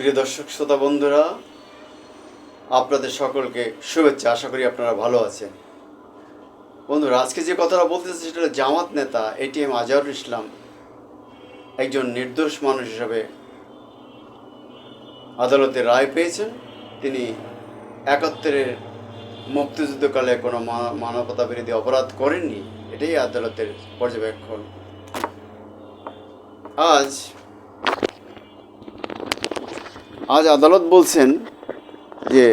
প্রিয় দর্শক, শ্রোতা বন্ধুরা, আপনাদের সকলকে শুভেচ্ছা। আশা করি আপনারা ভালো আছেন। বন্ধুরা, আজকে যে কথাটা বলতেছে সেটা জামাত নেতা এটিএম আজহারুল ইসলাম একজন নির্দোষ মানুষ হিসাবে আদালতে রায় পেয়েছেন। তিনি একাত্তরের মুক্তিযুদ্ধকালে কোনো মানবতা বিরোধী অপরাধ করেননি, এটাই আদালতের পর্যবেক্ষণ। আজ আজ আদালত বলছেন যে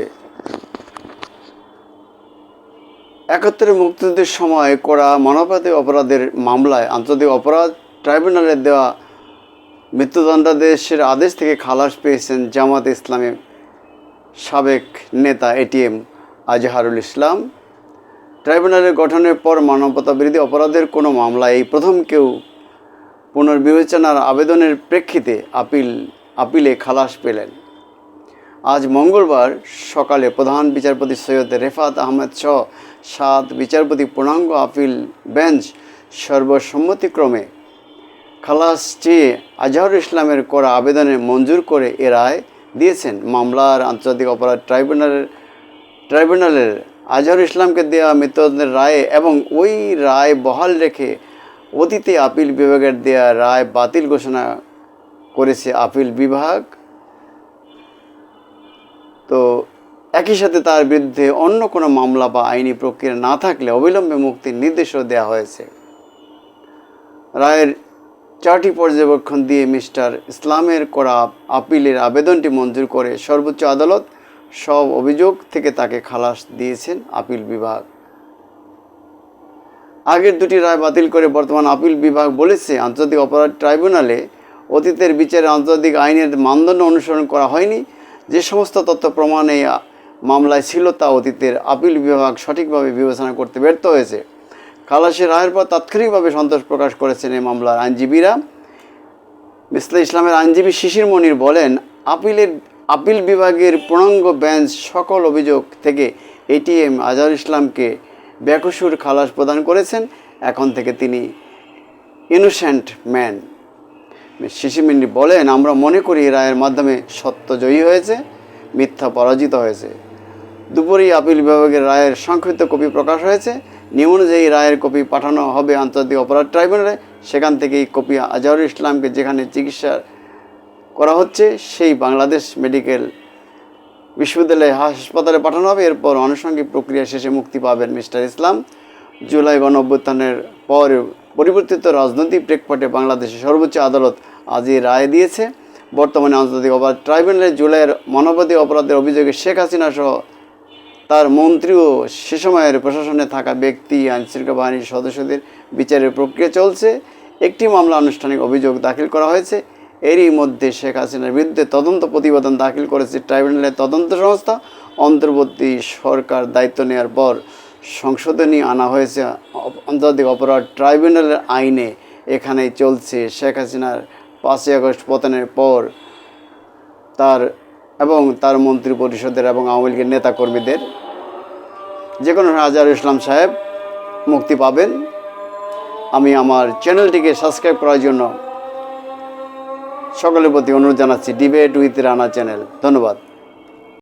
একাত্তরে মুক্তিযুদ্ধের সময় করা মানবাধিক অপরাধের মামলায় আন্তর্জাতিক অপরাধ ট্রাইব্যুনালের দেওয়া মৃত্যুদণ্ডাদেশের আদেশ থেকে খালাস পেয়েছেন জামাত ইসলামের সাবেক নেতা এটিএম আজহারুল ইসলাম। ট্রাইব্যুনালের গঠনের পর মানবতা বিরোধী অপরাধের কোনো মামলায় এই প্রথম কেউ পুনর্বিবেচনার আবেদনের প্রেক্ষিতে আপিল আপিলে খালাস পেলেন। আজ মঙ্গলবার সকালে প্রধান বিচারপতি সৈয়দ রেফাত আহমেদ সহ সাত বিচারপতি পূর্ণাঙ্গ আপিল বেঞ্চ সর্বসম্মতিক্রমে খালাস চেয়ে আজহারুল ইসলামের করা আবেদনে মঞ্জুর করে এ রায় দিয়েছেন। মামলার আন্তর্জাতিক অপরাধ ট্রাইব্যুনালের ট্রাইব্যুনালের আজহারুল ইসলামকে দেওয়া মৃত্যুদণ্ডের রায়ে এবং ওই রায় বহাল রেখে অতীতে আপিল বিভাগের দেয়া রায় বাতিল ঘোষণা করেছে আপিল বিভাগ। তো একই সাথে তার বিরুদ্ধে অন্য কোনো মামলা বা আইনি প্রক্রিয়া না থাকলে অবিলম্বে মুক্তির নির্দেশও দেওয়া হয়েছে। রায়ের চারটি পর্যবেক্ষণ দিয়ে মিস্টার ইসলামের করা আপিলের আবেদনটি মঞ্জুর করে সর্বোচ্চ আদালত সব অভিযোগ থেকে তাকে খালাস দিয়েছেন আপিল বিভাগ। আগের দুটি রায় বাতিল করে বর্তমান আপিল বিভাগ বলেছে, আন্তর্জাতিক অপরাধ ট্রাইব্যুনালে অতীতের বিচারে আন্তর্জাতিক আইনের মানদণ্ড অনুসরণ করা হয়নি। যে সমস্ত তথ্য প্রমাণ এই মামলায় ছিল তা অতীতের আপিল বিভাগ সঠিকভাবে বিবেচনা করতে ব্যর্থ হয়েছে। খালাসের রায়ের পর তাৎক্ষণিকভাবে সন্তোষ প্রকাশ করেছেন এই মামলার আইনজীবীরা। মিসলা ইসলামের আইনজীবী শিশির মনির বলেন, আপিলের, আপিল বিভাগের পূর্ণাঙ্গ বেঞ্চ সকল অভিযোগ থেকে এটিএম আজহার ইসলামকে বেকসুর খালাস প্রদান করেছেন। এখন থেকে তিনি ইনোসেন্ট ম্যান। শিশিমিন্ডি বলেন, আমরা মনে করি রায়ের মাধ্যমে সত্য জয়ী হয়েছে, মিথ্যা পরাজিত হয়েছে। দুপুরেই আপিল বিভাগের রায়ের সংক্ষিপ্ত কপি প্রকাশ হয়েছে। নিয়ম অনুযায়ী রায়ের কপি পাঠানো হবে আন্তর্জাতিক অপরাধ ট্রাইব্যুনালে। সেখান থেকে এই কপি আজহারুল ইসলামকে যেখানে চিকিৎসা করা হচ্ছে, সেই বাংলাদেশ মেডিকেল বিশ্ববিদ্যালয়ে হাসপাতালে পাঠানো হবে। এরপর আনুষঙ্গিক প্রক্রিয়া শেষে মুক্তি পাবেন মিস্টার ইসলাম। জুলাই গণ অভ্যুত্থানের পরিবর্তিত রাজনৈতিক প্রেক্ষাপটে বাংলাদেশের সর্বোচ্চ আদালত আজ এই রায় দিয়েছে। বর্তমানে আন্তর্জাতিক অপরাধ ট্রাইব্যুনালে জুলাইয়ের মানবাধিক অপরাধের অভিযোগে শেখ হাসিনা সহ তার মন্ত্রী ও সে সময়ের প্রশাসনে থাকা ব্যক্তি, আইনশৃঙ্খলা বাহিনীর সদস্যদের বিচারের প্রক্রিয়া চলছে। একটি মামলা আনুষ্ঠানিক অভিযোগ দাখিল করা হয়েছে। এরই মধ্যে শেখ হাসিনার বিরুদ্ধে তদন্ত প্রতিবেদন দাখিল করেছে ট্রাইব্যুনালের তদন্ত সংস্থা। অন্তর্বর্তী সরকার দায়িত্ব নেওয়ার পর সংশোধনী আনা হয়েছে। আন্তর্জাতিক অপরাধ ট্রাইব্যুনালের আইনে এখানে চলছে। শেখ হাসিনার পাঁচই আগস্ট পতনের পর তার এবং তার মন্ত্রী পরিষদের এবং আওয়ামী লীগের নেতাকর্মীদের যে কোনো হাজার ইসলাম সাহেব মুক্তি পাবেন। আমি আমার চ্যানেলটিকে সাবস্ক্রাইব করার জন্য সকলের প্রতি অনুরোধ জানাচ্ছি। Debate with Rana channel. ধন্যবাদ।